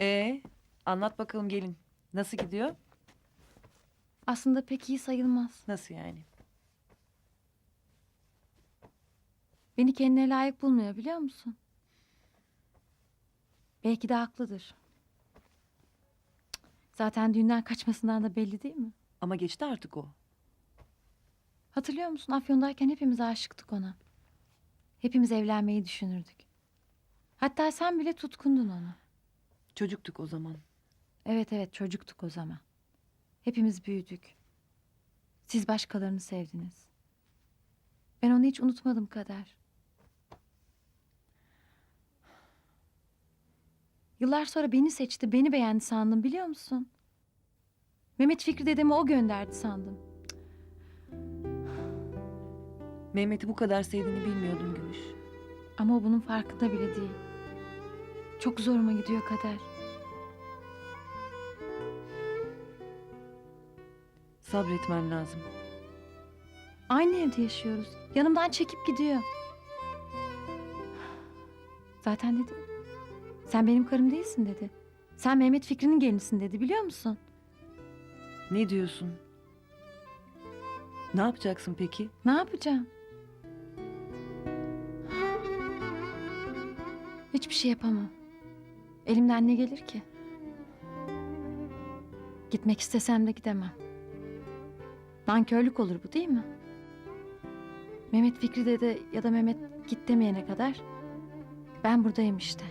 Ee, anlat bakalım gelin. Nasıl gidiyor? Aslında pek iyi sayılmaz. Nasıl yani? Beni kendine layık bulmuyor biliyor musun? Belki de haklıdır. Zaten düğünden kaçmasından da belli değil mi? Ama geçti artık o. Hatırlıyor musun? Afyon'dayken hepimiz aşıktık ona. Hepimiz evlenmeyi düşünürdük. Hatta sen bile tutkundun ona. Çocuktuk o zaman. Evet evet çocuktuk o zaman. Hepimiz büyüdük. Siz başkalarını sevdiniz. Ben onu hiç unutmadım kader. Yıllar sonra beni seçti, beni beğendi sandım biliyor musun? Mehmet Fikri dedemi o gönderdi sandım. Mehmet'i bu kadar sevdiğini bilmiyordum Gümüş. Ama o bunun farkında bile değil. Çok zoruma gidiyor kader. Sabretmem lazım. Aynı evde yaşıyoruz. Yanımdan çekip gidiyor. Zaten dedi. Sen benim karım değilsin dedi. Sen Mehmet Fikri'nin gelinisin dedi biliyor musun? Ne diyorsun? Ne yapacaksın peki? Ne yapacağım? Hiçbir şey yapamam. Elimden ne gelir ki? Gitmek istesem de gidemem. Nankörlük olur bu değil mi? Mehmet Fikri dede ya da Mehmet git demeyene kadar ben buradayım işte.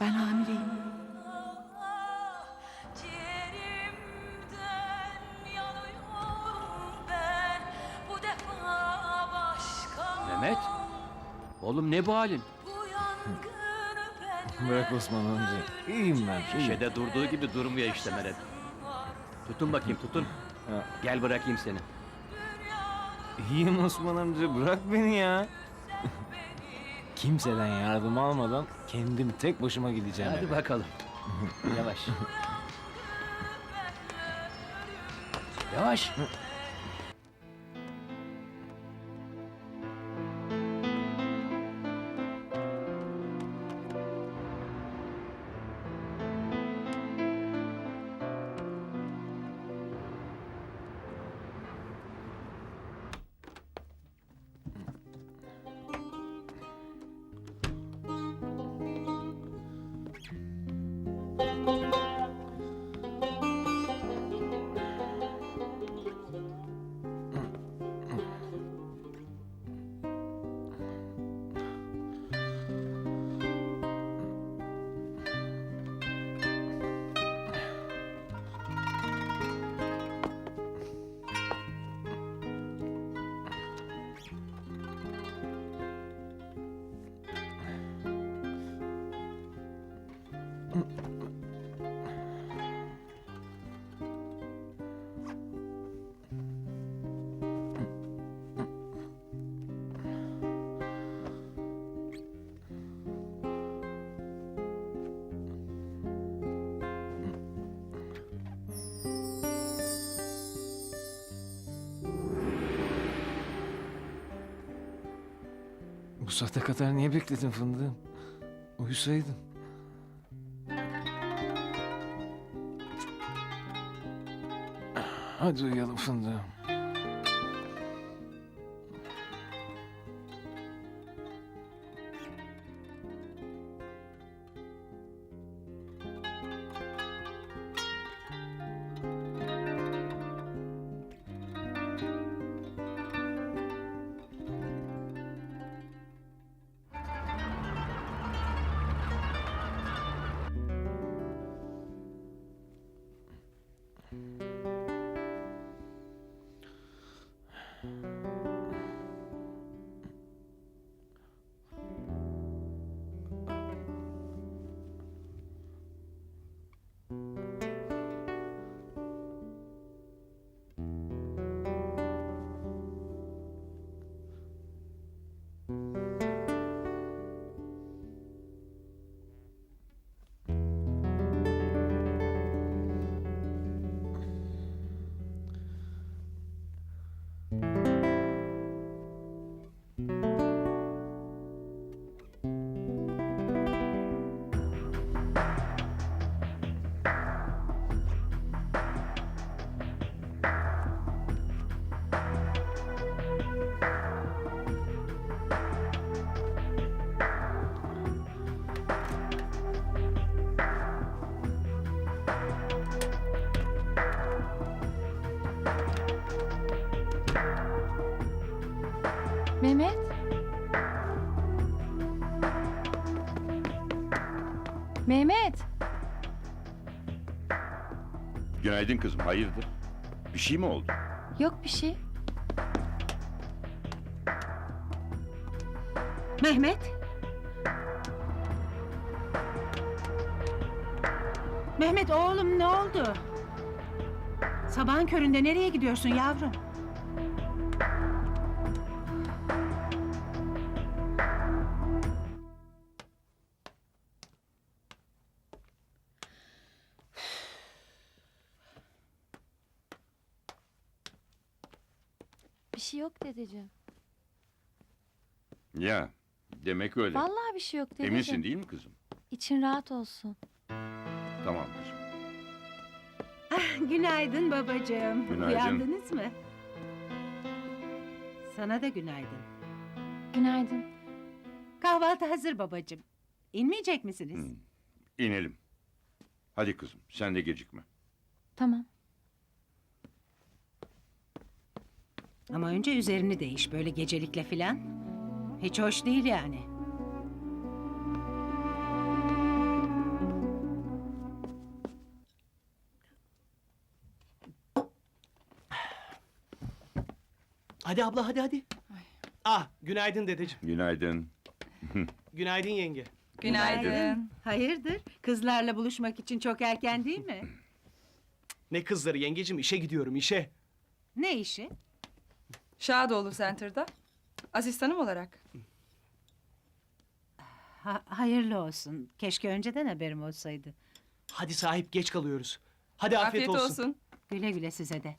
Ben hamileyim. Ciğerimden yanıyorum ben bu defa başka Mehmet. Oğlum ne bu halin? Bırak Osman amca. İyiyim ben. Şişede durduğu gibi durmuyor işte Mehmet. Tutun bakayım tutun. Gel bırakayım seni. İyiyim Osman amca. Bırak beni ya. Kimseden yardım almadan kendim tek başıma gideceğim Hadi eve. bakalım. Yavaş. Yavaş. Bu saate kadar niye bekledin fındığım? Uyusaydın. Hadi uyuyalım fındığım. Thank you. Yeah. Mehmet. Mehmet. Günaydın kızım, hayırdır? Bir şey mi oldu? Yok bir şey. Mehmet. Mehmet oğlum ne oldu? Sabahın köründe nereye gidiyorsun yavrum? Bir şey yok dedeciğim. Ya, demek öyle. Vallahi bir şey yok dedeciğim. Eminsin değil mi kızım? İçin rahat olsun. Tamam kızım. Günaydın babacığım. Günaydın. Uyandınız mı? Sana da günaydın. Günaydın. Kahvaltı hazır babacığım. İnmeyecek misiniz? Hmm. İnelim. Hadi kızım, sen de gecikme. Tamam. Ama önce üzerini değiş böyle gecelikle filan. Hiç hoş değil yani. Hadi abla hadi hadi. Ah günaydın dedeciğim. Günaydın. Günaydın yenge. Günaydın. Hayırdır? Kızlarla buluşmak için çok erken değil mi? Ne kızları yengecim işe gidiyorum işe. Ne işi? Şadoğlu Center'da. Asistanım olarak. Ha- hayırlı olsun. Keşke önceden haberim olsaydı. Hadi sahip geç kalıyoruz. Hadi afiyet, Afiyet olsun. Güle güle size de.